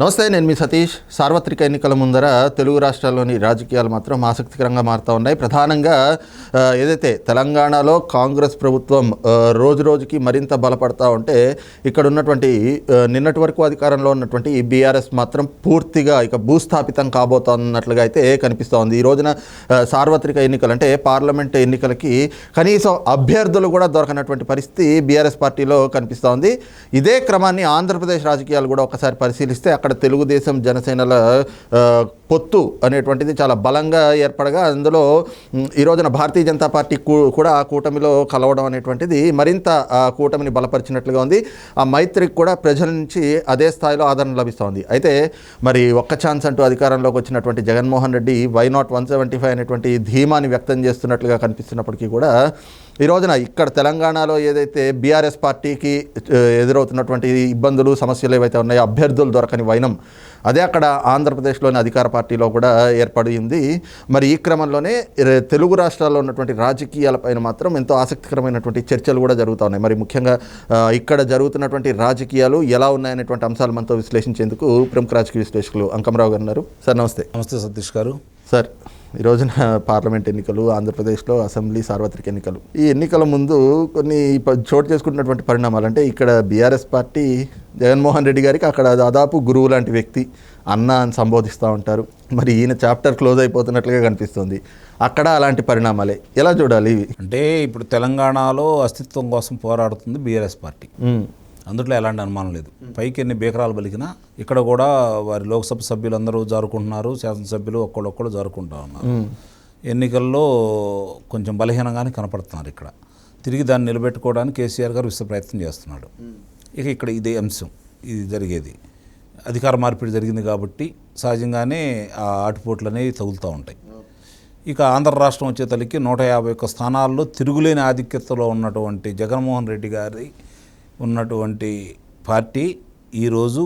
నమస్తే నేను మీ సతీష్. సార్వత్రిక ఎన్నికల ముందర తెలుగు రాష్ట్రాల్లోని రాజకీయాలు మాత్రం ఆసక్తికరంగా మారుతూ ఉన్నాయి. ప్రధానంగా ఏదైతే తెలంగాణలో కాంగ్రెస్ ప్రభుత్వం రోజు రోజుకి మరింత బలపడతా ఉంటే ఇక్కడ ఉన్నటువంటి నిన్నటి వరకు అధికారంలో ఉన్నటువంటి ఈ బీఆర్ఎస్ మాత్రం పూర్తిగా ఇక భూస్థాపితం కాబోతున్నట్లుగా అయితే కనిపిస్తోంది ఈ రోజున సార్వత్రిక ఎన్నికలు అంటే పార్లమెంట్ ఎన్నికలకి కనీసం అభ్యర్థులు కూడా దొరకనటువంటి పరిస్థితి బీఆర్ఎస్ పార్టీలో కనిపిస్తోంది ఇదే క్రమాన్ని ఆంధ్రప్రదేశ్ రాజకీయాలు కూడా ఒకసారి పరిశీలిస్తే అక్కడ తెలుగుదేశం జనసేనల పొత్తు అనేటువంటిది చాలా బలంగా ఏర్పడగా అందులో ఈ రోజున భారతీయ జనతా పార్టీ కూ- కూడా ఆ కూటమిలో కలవడం అనేటువంటిది మరింత ఆ కూటమిని బలపరిచినట్లుగా ఉంది. ఆ మైత్రికి కూడా ప్రజల నుంచి అదే స్థాయిలో ఆదరణ లభిస్తోంది. అయితే మరి ఒక్క ఛాన్స్ అంటూ అధికారంలోకి వచ్చినటువంటి Jaganmohan Reddy why not one seventy five అనేటువంటి ధీమాని వ్యక్తం చేస్తున్నట్లుగా కనిపిస్తున్నప్పటికీ కూడా ఈ రోజున ఇక్కడ తెలంగాణలో ఏదైతే బీఆర్ఎస్ పార్టీకి ఎదురవుతున్నటువంటి ఇబ్బందులు సమస్యలు ఏవైతే ఉన్నాయో అభ్యర్థులు దొరకని వైనం అదే అక్కడ ఆంధ్రప్రదేశ్లోని అధికార పార్టీలో కూడా ఏర్పడింది. మరి ఈ క్రమంలోనే తెలుగు రాష్ట్రాల్లో ఉన్నటువంటి రాజకీయాలపైన మాత్రం ఎంతో ఆసక్తికరమైనటువంటి చర్చలు కూడా జరుగుతూ ఉన్నాయి. మరి ముఖ్యంగా ఇక్కడ జరుగుతున్నటువంటి రాజకీయాలు ఎలా ఉన్నాయనేటువంటి అంశాలు మనతో విశ్లేషించేందుకు ప్రముఖ రాజకీయ విశ్లేషకులు అంకమరావు గారు ఉన్నారు. సార్ నమస్తే. నమస్తే సతీష్ గారు. సార్ ఈ రోజున పార్లమెంట్ ఎన్నికలు ఆంధ్రప్రదేశ్లో అసెంబ్లీ సార్వత్రిక ఎన్నికలు. ఈ ఎన్నికల ముందు కొన్ని చోటు చేసుకుంటున్నటువంటి పరిణామాలు అంటే ఇక్కడ బీఆర్ఎస్ పార్టీ జగన్మోహన్ రెడ్డి గారికి అక్కడ దాదాపు గురువు లాంటి వ్యక్తి అన్న అని సంబోధిస్తూ ఉంటారు. మరి ఈయన చాప్టర్ క్లోజ్ అయిపోతున్నట్లుగా కనిపిస్తుంది. అక్కడ అలాంటి పరిణామాలే. ఎలా చూడాలి? ఇవి అంటే ఇప్పుడు తెలంగాణలో అస్తిత్వం కోసం పోరాడుతుంది బీఆర్ఎస్ పార్టీ. అందులో ఎలాంటి అనుమానం లేదు. పైకి ఎన్ని బేకరాలు పలికినా ఇక్కడ కూడా వారి లోక్సభ సభ్యులందరూ జారుకుంటున్నారు శాసనసభ్యులు ఒక్కడొక్కడు జారుకుంటా ఉన్నారు. ఎన్నికల్లో కొంచెం బలహీనంగానే కనపడుతున్నారు ఇక్కడ. తిరిగి దాన్ని నిలబెట్టుకోవడానికి కేసీఆర్ గారు విశ్వ ప్రయత్నం చేస్తున్నాడు. ఇక ఇక్కడ ఇదే అంశం ఇది జరిగేది. అధికార మార్పిడి జరిగింది కాబట్టి సహజంగానే ఆ ఆటుపోట్లు అనేవి తగులుతూ ఉంటాయి. ఇక ఆంధ్ర రాష్ట్రం వచ్చే తల్లికి నూట యాభై ఒక్క స్థానాల్లో తిరుగులేని ఆధిక్యతలో ఉన్నటువంటి జగన్మోహన్ రెడ్డి గారి ఉన్నటువంటి పార్టీ ఈరోజు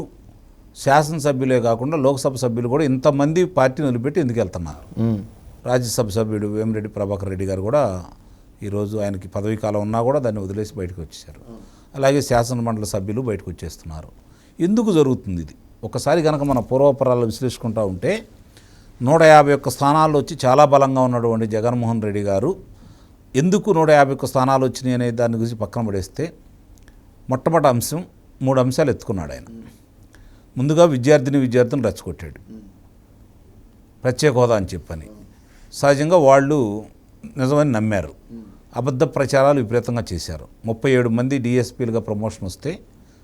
శాసనసభ్యులే కాకుండా లోక్సభ సభ్యులు కూడా ఇంతమంది పార్టీ నిలబెట్టి ఎందుకు వెళ్తున్నారు? రాజ్యసభ సభ్యుడు వేమిరెడ్డి ప్రభాకర్ రెడ్డి గారు కూడా ఈరోజు ఆయనకి పదవీ కాలం ఉన్నా కూడా దాన్ని వదిలేసి బయటకు వచ్చేసారు అలాగే శాసన మండలి సభ్యులు బయటకు వచ్చేస్తున్నారు. ఎందుకు జరుగుతుంది ఇది? ఒకసారి కనుక మన పూర్వపరాలు విశ్లేషించుకుంటూ ఉంటే నూట యాభై ఒక్క స్థానాలు వచ్చి చాలా బలంగా ఉన్నటువంటి జగన్మోహన్ రెడ్డి గారు ఎందుకు నూట యాభై ఒక్క స్థానాలు వచ్చినాయి అనే దాని గురించి పక్కన పడేస్తే మొట్టమొదటి అంశం మూడు అంశాలు ఎత్తుకున్నాడు ఆయన. ముందుగా విద్యార్థిని విద్యార్థులను రెచ్చగొట్టాడు. ప్రత్యేక హోదా అని చెప్పని. సహజంగా వాళ్ళు నిజమని నమ్మారు. అబద్ధ ప్రచారాలు విపరీతంగా చేశారు. ముప్పై ఏడు మంది డిఎస్పీలుగా ప్రమోషన్ వస్తే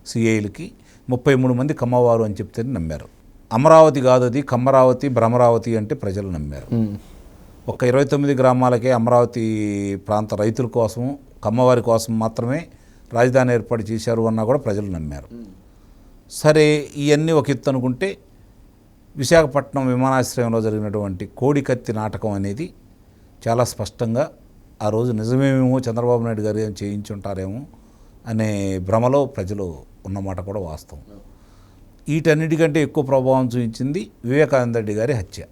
సిఐలకి ముప్పై మూడు మంది కమ్మవారు అని చెప్తే నమ్మారు. అమరావతి కాదు అది. కమ్మరావతి భ్రమరావతి అంటే ప్రజలు నమ్మారు. ఒక ఇరవై తొమ్మిది గ్రామాలకే అమరావతి ప్రాంత రైతుల కోసం కమ్మవారి కోసం మాత్రమే రాజధాని ఏర్పాటు చేశారు అన్నా కూడా ప్రజలు నమ్మారు. సరే ఇవన్నీ ఒక ఎత్తు అనుకుంటే విశాఖపట్నం విమానాశ్రయంలో జరిగినటువంటి కోడికత్తి నాటకం అనేది చాలా స్పష్టంగా ఆ రోజు నిజమేమేమో చంద్రబాబు నాయుడు గారు ఏం చేయించుంటారేమో అనే భ్రమలో ప్రజలు ఉన్నమాట కూడా వాస్తవం. వీటన్నిటికంటే ఎక్కువ ప్రభావం చూపించింది వివేకానంద రెడ్డి గారి హత్య.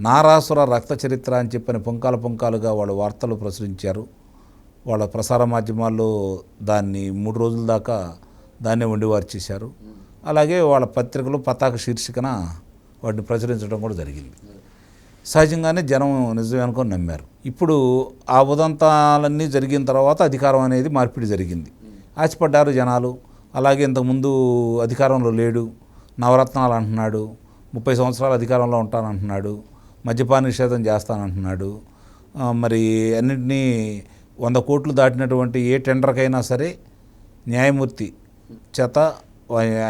నారాసుర రక్త చరిత్ర అని చెప్పిన పుంకాలు పుంకాలుగా వాళ్ళు వార్తలు ప్రచురించారు. వాళ్ళ ప్రసార మాధ్యమాల్లో దాన్ని మూడు రోజుల దాకా దాన్నే వండివారు చేశారు. అలాగే వాళ్ళ పత్రికలు పతాక శీర్షికన వాటిని ప్రచురించడం కూడా జరిగింది. సహజంగానే జనం నిజమే అనుకొని నమ్మారు. ఇప్పుడు ఆ ఉదంతాలన్నీ జరిగిన తర్వాత అధికారం అనేది మార్పిడి జరిగింది. ఆశపడ్డారు జనాలు. అలాగే ఇంతకుముందు అధికారంలో లేడు. నవరత్నాలు అంటున్నాడు. ముప్పై సంవత్సరాలు అధికారంలో ఉంటానంటున్నాడు. మద్యపాన నిషేధం చేస్తానంటున్నాడు. మరి అన్నింటినీ వంద కోట్లు దాటినటువంటి ఏ టెండర్కైనా సరే న్యాయమూర్తి చేత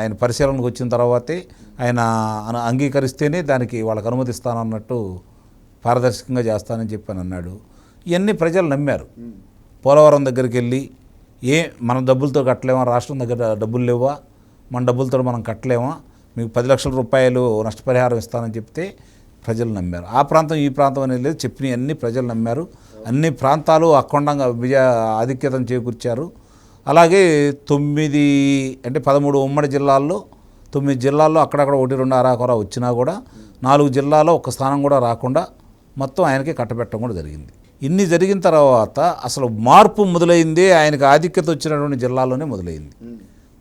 ఆయన పరిశీలనకు వచ్చిన తర్వాతే ఆయన అంగీకరిస్తేనే దానికి వాళ్ళకి అనుమతిస్తానన్నట్టు పారదర్శకంగా చేస్తానని చెప్పాను అన్నాడు. ఇవన్నీ ప్రజలు నమ్మారు. పోలవరం దగ్గరికి వెళ్ళి ఏ మన డబ్బులతో కట్టలేమా రాష్ట్రం దగ్గర డబ్బులు లేవా మన డబ్బులతో మనం కట్టలేమా మీకు పది లక్షల రూపాయలు నష్టపరిహారం ఇస్తానని చెప్తే ప్రజలు నమ్మారు. ఆ ప్రాంతం ఈ ప్రాంతం అనేది లేదు చెప్పినవన్నీ ప్రజలు నమ్మారు. అన్ని ప్రాంతాలు అఖండంగా విజయ ఆధిక్యతను చేకూర్చారు. అలాగే తొమ్మిది అంటే పదమూడు ఉమ్మడి జిల్లాల్లో తొమ్మిది జిల్లాల్లో అక్కడక్కడ ఒకటి రెండు అరాకొర వచ్చినా కూడా నాలుగు జిల్లాలో ఒక స్థానం కూడా రాకుండా మొత్తం ఆయనకి కట్టబెట్టడం కూడా జరిగింది. ఇన్ని జరిగిన తర్వాత అసలు మార్పు మొదలైందే ఆయనకు ఆధిక్యత వచ్చినటువంటి జిల్లాలోనే మొదలైంది.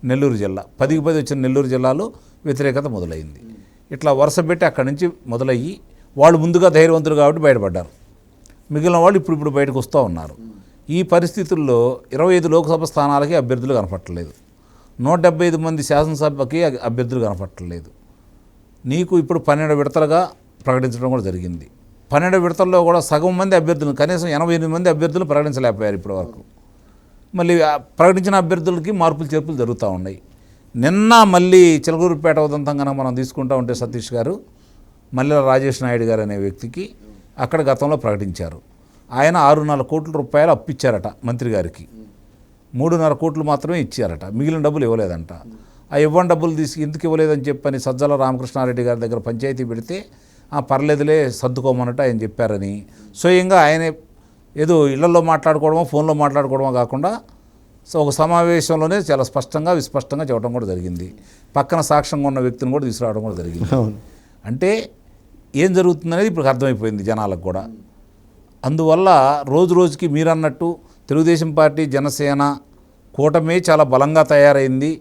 నెల్లూరు జిల్లా పదికి పది వచ్చిన నెల్లూరు జిల్లాలో వ్యతిరేకత మొదలైంది. ఇట్లా వరుస పెట్టి అక్కడి నుంచి మొదలయ్యి వాళ్ళు ముందుగా ధైర్యవంతులు కాబట్టి బయటపడ్డారు. మిగిలిన వాళ్ళు ఇప్పుడు ఇప్పుడు బయటకు వస్తూ ఉన్నారు. ఈ పరిస్థితుల్లో ఇరవై ఐదు లోక్సభ స్థానాలకి అభ్యర్థులు కనపట్టలేదు నూట డెబ్బై ఐదు మంది శాసనసభకి అభ్యర్థులు కనపట్టలేదు నీకు ఇప్పుడు పన్నెండు విడతలుగా ప్రకటించడం కూడా జరిగింది. పన్నెండు విడతల్లో కూడా సగం మంది అభ్యర్థులు కనీసం ఎనభై ఎనిమిది మంది అభ్యర్థులు ప్రకటించలేకపోయారు ఇప్పటి వరకు మళ్ళీ ప్రకటించిన అభ్యర్థులకి మార్పులు చేర్పులు జరుగుతూ ఉన్నాయి. నిన్న మళ్ళీ చిలకూరుపేట ఉదంతం కనుక మనం తీసుకుంటా ఉంటే సతీష్ గారు మల్లెల రాజేష్ నాయుడు గారు అనే వ్యక్తికి అక్కడ గతంలో ప్రకటించారు. ఆయన ఆరున్నర కోట్ల రూపాయలు అప్పిచ్చారట మంత్రి గారికి. మూడున్నర కోట్లు మాత్రమే ఇచ్చారట. మిగిలిన డబ్బులు ఇవ్వలేదంట. ఆ ఇవ్వని డబ్బులు తీసి ఎందుకు ఇవ్వలేదని చెప్పని సజ్జల రామకృష్ణారెడ్డి గారి దగ్గర పంచాయతీ పెడితే ఆ పర్లేదులే సర్దుకోమన్నట్టు ఆయన చెప్పారని. స్వయంగా ఆయనే ఏదో ఇళ్ళలో మాట్లాడుకోవడమో ఫోన్లో మాట్లాడుకోవడమో కాకుండా సో ఒక సమావేశంలోనే చాలా స్పష్టంగా విస్పష్టంగా చెప్పడం కూడా జరిగింది. పక్కన సాక్ష్యంగా ఉన్న వ్యక్తిని కూడా తీసుకురావడం కూడా జరిగింది. అంటే ఏం జరుగుతుందనేది ఇప్పుడు అర్థమైపోయింది జనాలకు కూడా. అందువల్ల రోజు రోజుకి మీరన్నట్టు తెలుగుదేశం పార్టీ జనసేన కూటమి చాలా బలంగా తయారైంది.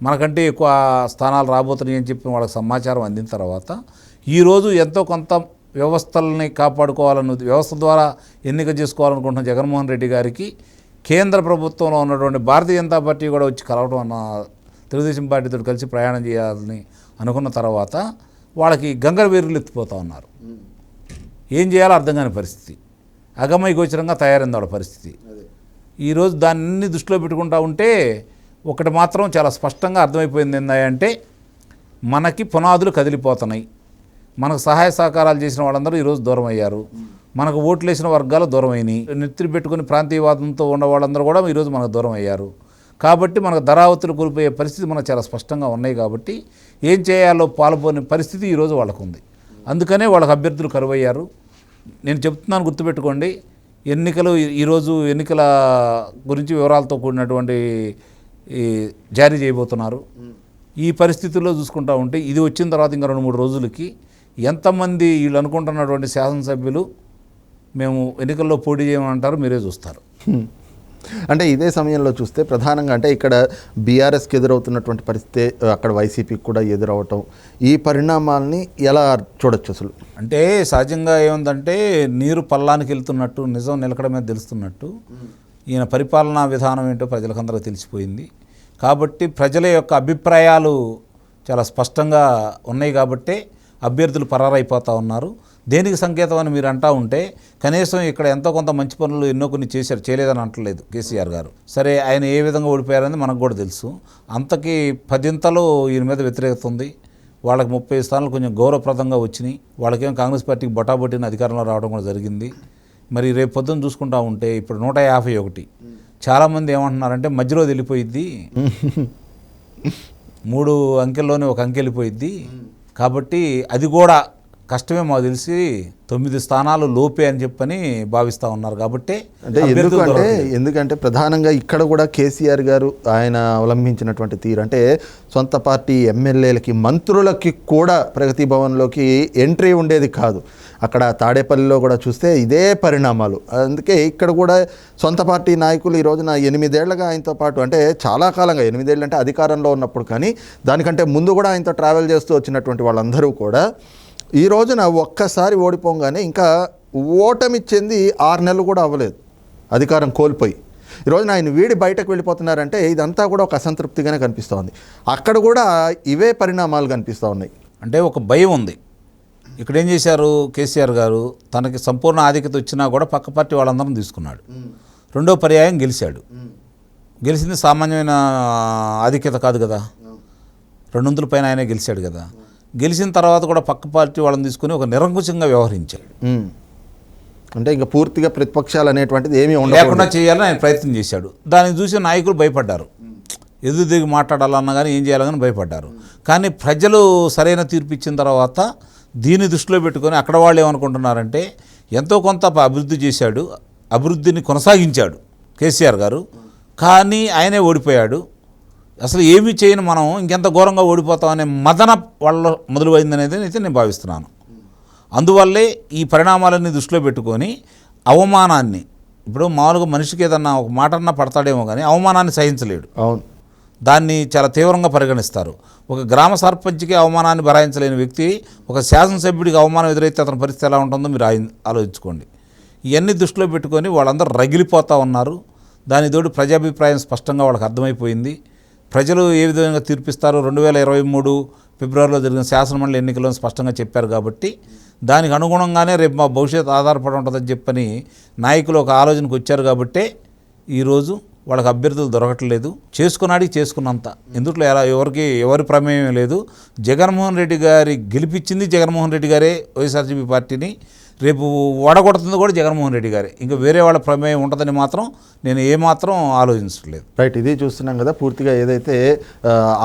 మనకంటే ఎక్కువ స్థానాలు రాబోతున్నాయి అని చెప్పి వాళ్ళకి సమాచారం అందిన తర్వాత ఈరోజు ఎంతో కొంత వ్యవస్థల్ని కాపాడుకోవాలని వ్యవస్థ ద్వారా ఎన్నిక చేసుకోవాలనుకుంటున్న జగన్మోహన్ రెడ్డి గారికి కేంద్ర ప్రభుత్వంలో ఉన్నటువంటి భారతీయ జనతా పార్టీ కూడా వచ్చి కలవడం అన్న తెలుగుదేశం పార్టీతో కలిసి ప్రయాణం చేయాలని అనుకున్న తర్వాత వాళ్ళకి గంగర వేరులు ఎత్తిపోతూ ఉన్నారు. ఏం చేయాలో అర్థం కాని పరిస్థితి. అగమయ గోచరంగా తయారైంది వాళ్ళ పరిస్థితి. ఈరోజు దాన్ని దృష్టిలో పెట్టుకుంటా ఉంటే ఒకటి మాత్రం చాలా స్పష్టంగా అర్థమైపోయింది ఏంటంటే మనకి పునాదులు కదిలిపోతున్నాయి. మనకు సహాయ సహకారాలు చేసిన వాళ్ళందరూ ఈరోజు దూరం అయ్యారు మనకు ఓట్లు వేసిన వర్గాలు దూరం అయినాయి నెత్తిరి పెట్టుకుని ప్రాంతీయవాదంతో ఉన్న వాళ్ళందరూ కూడా ఈరోజు మనకు దూరం అయ్యారు కాబట్టి మనకు ధరావతులు కోల్పోయే పరిస్థితి మనకు చాలా స్పష్టంగా ఉన్నాయి కాబట్టి ఏం చేయాలో పాల్పోని పరిస్థితి ఈరోజు వాళ్ళకు ఉంది అందుకనే వాళ్ళకి అభ్యర్థులు కరువయ్యారు. నేను చెప్తున్నాను గుర్తుపెట్టుకోండి ఎన్నికలు ఈరోజు ఎన్నికల గురించి వివరాలతో కూడినటువంటి ఈ జారీ చేయబోతున్నారు. ఈ పరిస్థితుల్లో చూసుకుంటా ఉంటే ఇది వచ్చిన తర్వాత ఇంకా రెండు మూడు రోజులకి ఎంతమంది వీళ్ళు అనుకుంటున్నటువంటి శాసనసభ్యులు మేము ఎన్నికల్లో పోటీ చేయమంటారు మీరే చూస్తారు. అంటే ఇదే సమయంలో చూస్తే ప్రధానంగా అంటే ఇక్కడ బీఆర్ఎస్కి ఎదురవుతున్నటువంటి పరిస్థితి అక్కడ వైసీపీకి కూడా ఎదురవటం ఈ పరిణామాల్ని ఎలా చూడొచ్చు అసలు? అంటే సహజంగా ఏముందంటే నీరు పల్లానికి వెళ్తున్నట్టు నిజం నిలకడమే తెలుస్తున్నట్టు ఈయన పరిపాలనా విధానం ఏంటో ప్రజలకందరూ తెలిసిపోయింది. కాబట్టి ప్రజల యొక్క అభిప్రాయాలు చాలా స్పష్టంగా ఉన్నాయి కాబట్టే అభ్యర్థులు పరారైపోతూ ఉన్నారు. దేనికి సంకేతం అని మీరు అంటా ఉంటే కనీసం ఇక్కడ ఎంతో కొంత మంచి పనులు ఎన్నో కొన్ని చేశారు చేయలేదని అంటలేదు కేసీఆర్ గారు. సరే ఆయన ఏ విధంగా ఓడిపోయారని మనకు కూడా తెలుసు. అంతకి పదింతలు ఈయన మీద వ్యతిరేకత ఉంది. వాళ్ళకి ముప్పై స్థానాలు కొంచెం గౌరవప్రదంగా వచ్చినాయి. వాళ్ళకేం కాంగ్రెస్ పార్టీకి బొటాబొట్టిన అధికారంలో రావడం కూడా జరిగింది. మరి రేపు పొద్దున్న చూసుకుంటా ఉంటే ఇప్పుడు నూట యాభై ఒకటి. చాలామంది ఏమంటున్నారంటే మధ్యలో వెళ్ళిపోయిద్ది. మూడు అంకెల్లోనే ఒక అంకె వెళ్ళిపోయిద్ది. కాబట్టి అది కూడా కష్టమే మాకు తెలిసి తొమ్మిది స్థానాలు లోపే అని చెప్పని భావిస్తూ ఉన్నారు కాబట్టి అంటే ఎందుకు అంటే ఎందుకంటే ప్రధానంగా ఇక్కడ కూడా కేసీఆర్ గారు ఆయన అవలంబించినటువంటి తీరు అంటే సొంత పార్టీ ఎమ్మెల్యేలకి మంత్రులకి కూడా ప్రగతి భవన్లోకి ఎంట్రీ ఉండేది కాదు. అక్కడ తాడేపల్లిలో కూడా చూస్తే ఇదే పరిణామాలు. అందుకే ఇక్కడ కూడా సొంత పార్టీ నాయకులు ఈ రోజున ఎనిమిదేళ్ళుగా ఆయనతో పాటు అంటే చాలా కాలంగా ఎనిమిదేళ్ళు అంటే అధికారంలో ఉన్నప్పుడు కానీ దానికంటే ముందు కూడా ఆయనతో ట్రావెల్ చేస్తూ వచ్చినటువంటి వాళ్ళందరూ కూడా ఈ రోజున ఒక్కసారి ఓడిపోగానే ఇంకా ఓటమి చెంది ఆరు నెలలు కూడా అవ్వలేదు. అధికారం కోల్పోయి. ఈ రోజున ఆయన వీడి బయటకు వెళ్ళిపోతున్నారంటే ఇదంతా కూడా ఒక అసంతృప్తిగానే కనిపిస్తోంది. అక్కడ కూడా ఇవే పరిణామాలు కనిపిస్తూ ఉన్నాయి. అంటే ఒక భయం ఉంది. ఇక్కడ ఏం చేశారు కేసీఆర్ గారు? తనకి సంపూర్ణ ఆధిక్యత వచ్చినా కూడా పక్క పార్టీ వాళ్ళందరం తీసుకున్నాడు. రెండో పర్యాయం గెలిచాడు. గెలిచింది సామాన్యమైన ఆధిక్యత కాదు కదా? రెండు వందల పైన ఆయనే గెలిచాడు కదా? గెలిచిన తర్వాత కూడా పక్క పార్టీ వాళ్ళని తీసుకుని ఒక నిరంకుశంగా వ్యవహరించాడు. అంటే ఇంకా పూర్తిగా ప్రతిపక్షాలు అనేటువంటిది ఏమీ లేకుండా చేయాలని ఆయన ప్రయత్నం చేశాడు. దాన్ని చూసి నాయకులు భయపడ్డారు. ఎదురు దిగి మాట్లాడాలన్నా కానీ ఏం చేయాలని భయపడ్డారు. కానీ ప్రజలు సరైన తీర్పు ఇచ్చిన తర్వాత దీన్ని దృష్టిలో పెట్టుకొని అక్కడ వాళ్ళు ఏమనుకుంటున్నారంటే ఎంతో కొంత అభివృద్ధి చేశాడు అభివృద్ధిని కొనసాగించాడు కేసీఆర్ గారు. కానీ ఆయనే ఓడిపోయాడు. అసలు ఏమీ చేయని మనం ఇంకెంత ఘోరంగా ఓడిపోతామనే మదన వాళ్ళ మొదలుపోయిందనేది అయితే నేను భావిస్తున్నాను. అందువల్లే ఈ పరిణామాలన్నీ దృష్టిలో పెట్టుకొని అవమానాన్ని ఇప్పుడు మామూలుగా మనిషికి ఏదన్నా ఒక మాట అన్నా పడతాడేమో కానీ అవమానాన్ని సహించలేడు. అవును. దాన్ని చాలా తీవ్రంగా పరిగణిస్తారు. ఒక గ్రామ సర్పంచ్కి అవమానాన్ని భరాయించలేని వ్యక్తి ఒక శాసనసభ్యుడికి అవమానం ఎదురైతే అతని పరిస్థితి ఎలా ఉంటుందో మీరు ఆలోచించుకోండి. ఇవన్నీ దృష్టిలో పెట్టుకొని వాళ్ళందరూ రగిలిపోతూ ఉన్నారు. దాని తోడు ప్రజాభిప్రాయం స్పష్టంగా వాళ్ళకి అర్థమైపోయింది. ప్రజలు ఏ విధంగా తీర్పిస్తారో రెండు వేల ఇరవై మూడు ఫిబ్రవరిలో జరిగిన శాసనమండలి ఎన్నికల్లో స్పష్టంగా చెప్పారు కాబట్టి దానికి అనుగుణంగానే రేపు మా భవిష్యత్తు ఆధారపడి ఉంటుందని చెప్పని నాయకులు ఒక ఆలోచనకు వచ్చారు కాబట్టే ఈరోజు వాళ్ళకి అభ్యర్థులు దొరకట్లేదు. చేసుకున్నాడికి చేసుకున్నంత. ఇందుట్లో ఎలా ఎవరికి ఎవరి ప్రమేయం లేదు. జగన్మోహన్ రెడ్డి గారి గెలిపించింది జగన్మోహన్ రెడ్డి గారే వైఎస్ఆర్సీపీ పార్టీని. రేపు వడగొడుతుంది కూడా జగన్మోహన్ రెడ్డి గారే. ఇంకా వేరే వాళ్ళ ప్రమేయం ఉంటుందని మాత్రం నేను ఏమాత్రం ఆలోచించట్లేదు. రైట్ ఇది చూస్తున్నాం కదా పూర్తిగా ఏదైతే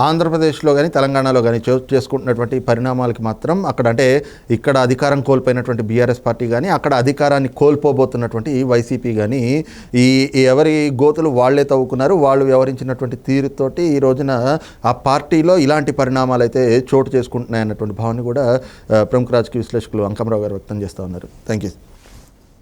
ఆంధ్రప్రదేశ్లో కానీ తెలంగాణలో కానీ చోటు చేసుకుంటున్నటువంటి పరిణామాలకి మాత్రం అక్కడ అంటే ఇక్కడ అధికారం కోల్పోయినటువంటి బీఆర్ఎస్ పార్టీ కానీ అక్కడ అధికారాన్ని కోల్పోబోతున్నటువంటి వైసీపీ కానీ ఈ ఎవరి గోతులు వాళ్ళే తవ్వుకున్నారు వాళ్ళు వ్యవహరించినటువంటి తీరుతోటి ఈ రోజున ఆ పార్టీలో ఇలాంటి పరిణామాలు అయితే చోటు చేసుకుంటున్నాయన్నటువంటి భావన కూడా ప్రముఖ రాజకీయ విశ్లేషకులు అంకమరావు గారు వ్యక్తం చేస్తూ ఉన్నారు. Thank you